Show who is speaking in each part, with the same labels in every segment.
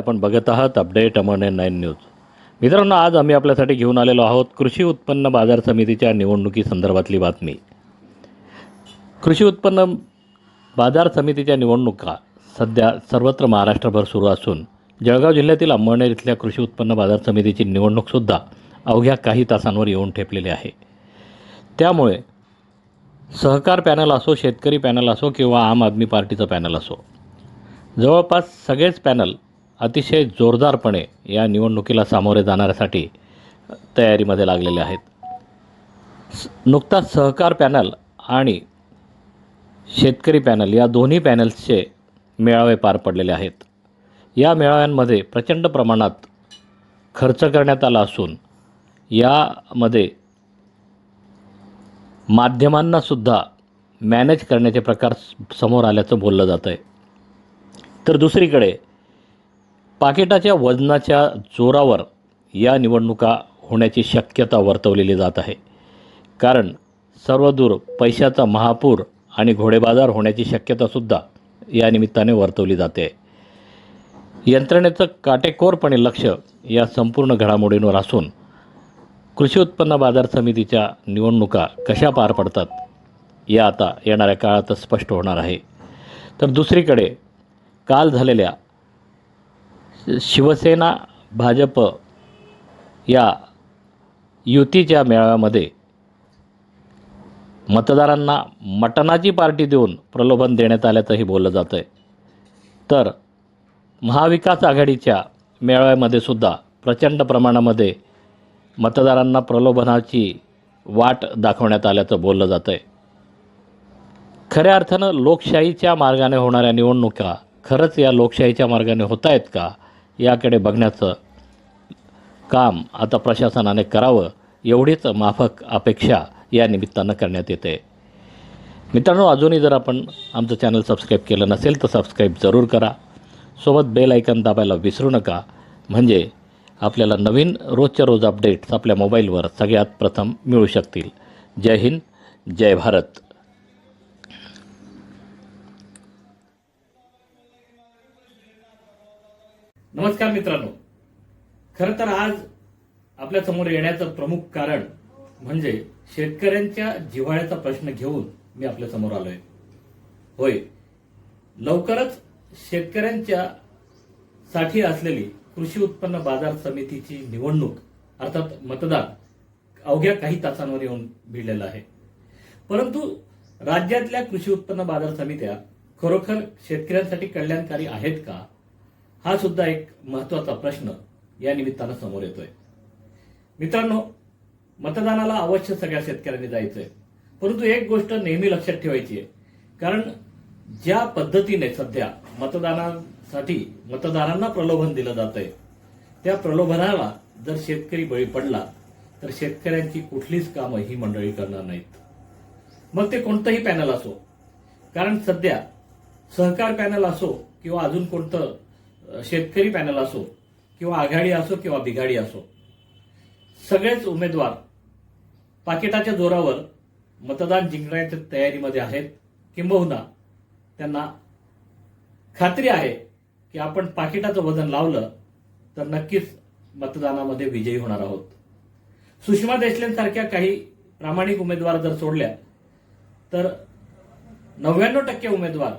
Speaker 1: आपण बघत आहात अपडेट अमन नाईन न्यूज. मित्रांनो आज आम्ही आपल्यासाठी घेऊन आलेलो आहोत कृषी उत्पन्न बाजार समितीच्या निवडणुकीसंदर्भातली बातमी. कृषी उत्पन्न बाजार समितीच्या निवडणुका सध्या सर्वत्र महाराष्ट्रभर सुरू असून जळगाव जिल्ह्यातील अंबळनेर इथल्या कृषी उत्पन्न बाजार समितीची निवडणूकसुद्धा अवघ्या काही तासांवर येऊन ठेपलेली आहे. त्यामुळे सहकार पॅनल असो शेतकरी पॅनल असो किंवा आम आदमी पार्टीचं पॅनल असो जवळपास सगळेच पॅनल अतिशय जोरदारपणे या निवडणुकीला सामोरे जाणाऱ्यासाठी तयारीमध्ये लागलेले आहेत. नुकताच सहकार पॅनल आणि शेतकरी पॅनल या दोन्ही पॅनल्सचे मेळावे पार पडलेले आहेत. या मेळाव्यांमध्ये प्रचंड प्रमाणात खर्च करण्यात आला असून यामध्ये माध्यमांनासुद्धा मॅनेज करण्याचे प्रकार समोर आल्याचं बोललं जातं आहे तर दुसरीकडे पाकिटाच्या वजनाच्या जोरावर या निवडणुका होण्याची शक्यता वर्तवलेली जात आहे. कारण सर्वदूर पैशाचा महापूर आणि घोडेबाजार होण्याची शक्यतासुद्धा या निमित्ताने वर्तवली जाते. यंत्रणेचं काटेकोरपणे लक्ष या संपूर्ण घडामोडींवर असून कृषी उत्पन्न बाजार समितीच्या निवडणुका कशा पार पडतात या आता येणाऱ्या काळातच स्पष्ट होणार आहे. तर दुसरीकडे काल झालेल्या शिवसेना भाजप या युतीच्या मेळाव्यामध्ये मतदारांना मटणाची पार्टी देऊन प्रलोभन देण्यात आल्याचंही बोललं जातं आहे तर महाविकास आघाडीच्या मेळाव्यामध्ये सुद्धा प्रचंड प्रमाणामध्ये मतदारांना प्रलोभनाची वाट दाखवण्यात आल्याचं बोललं जातं आहे खऱ्या अर्थानं लोकशाहीच्या मार्गाने होणाऱ्या निवडणुका खरंच या लोकशाहीच्या मार्गाने होत आहेत का? याकडे बघण्याचं काम आता प्रशासनाने करावं एवढीच माफक अपेक्षा या निमित्तानं करण्यात येते. मित्रांनो अजूनही जर आपण आमचं चॅनल सबस्क्राईब केलं नसेल तर सबस्क्राईब जरूर करा. सोबत बेल आयकन दाबायला विसरू नका. म्हणजे आपल्याला नवीन रोजच्या रोज अपडेट्स आपल्या मोबाईलवर सगळ्यात प्रथम मिळू शकतील. जय हिंद जय भारत. नमस्कार मित्रांनो. खरं तर आज आपल्यासमोर येण्याचं प्रमुख कारण म्हणजे शेतकऱ्यांच्या जिव्हाळ्याचा प्रश्न घेऊन मी आपल्यासमोर आलोय. होय. लवकरच शेतकऱ्यांच्या साठी असलेली कृषी उत्पन्न बाजार समितीची निवडणूक अर्थात मतदान अवघ्या काही तासांवर येऊन भिडलेलं आहे. परंतु राज्यातल्या कृषी उत्पन्न बाजार समित्या खरोखर शेतकऱ्यांसाठी कल्याणकारी आहेत का? हा सुद्धा एक महत्त्वाचा प्रश्न या निमित्तानं समोर येतोय. मित्रांनो मतदानाला अवश्य सगळ्या शेतकऱ्यांनी जायचंय. परंतु एक गोष्ट नेहमी लक्षात ठेवायची आहे. कारण ज्या पद्धतीने सध्या मतदानासाठी मतदारांना प्रलोभन दिलं जात आहे त्या प्रलोभनाला जर शेतकरी बळी पडला तर शेतकऱ्यांची कुठलीच कामं ही मंडळी करणार नाहीत. मग ते कोणतंही पॅनल असो. कारण सध्या सहकार पॅनल असो किंवा अजून कोणतं शेतकरी पॅनल असो किंवा आघाडी असो किंवा बिघाडी असो सगळेच उमेदवार पाकिटाच्या जोरावर मतदान जिंकण्याच्या तयारीमध्ये आहेत किंबहुना त्यांना खात्री आहे की आपण पाकिटाचं वजन लावलं तर नक्कीच मतदानामध्ये विजयी होणार आहोत. सुषमा देशलेंसारख्या काही प्रामाणिक उमेदवार जर सोडल्या तर नव्याण्णव टक्के उमेदवार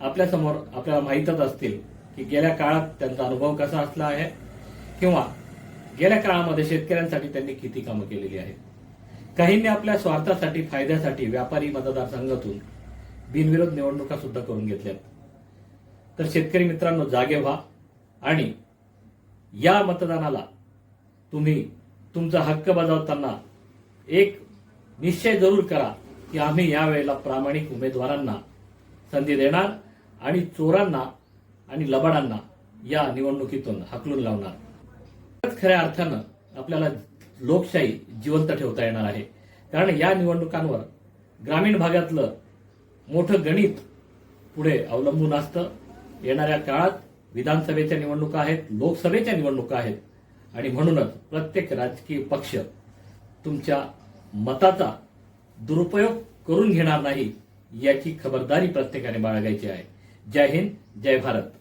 Speaker 1: आपल्यासमोर आपल्याला माहीतच असतील. की गेल्या काळात त्यांचा अनुभव कसा असला आहे? किंवा गेल्या काळामध्ये शेतकऱ्यांसाठी त्यांनी किती कामं केलेली आहेत? काहींनी आपल्या स्वार्थासाठी फायद्यासाठी व्यापारी मतदारसंघातून बिनविरोध निवडणुका सुद्धा करून घेतल्यात. तर शेतकरी मित्रांनो जागे व्हा आणि या मतदानाला तुम्ही तुमचा हक्क बजावताना एक निश्चय जरूर करा की आम्ही यावेळेला प्रामाणिक उमेदवारांना संधी देणार आणि चोरांना आणि लबाडांना या निवडणुकीतून हाकलून लावणार. खऱ्या अर्थानं आपल्याला लोकशाही जिवंत ठेवता येणार आहे. कारण या निवडणुकांवर ग्रामीण भागातलं मोठं गणित पुढे अवलंबून असतं. येणाऱ्या काळात विधानसभेच्या निवडणुका आहेत लोकसभेच्या निवडणुका आहेत. आणि म्हणूनच प्रत्येक राजकीय पक्ष तुमच्या मताचा दुरुपयोग करून घेणार नाही याची खबरदारी प्रत्येकाने बाळगायची आहे. जय हिंद जय भारत.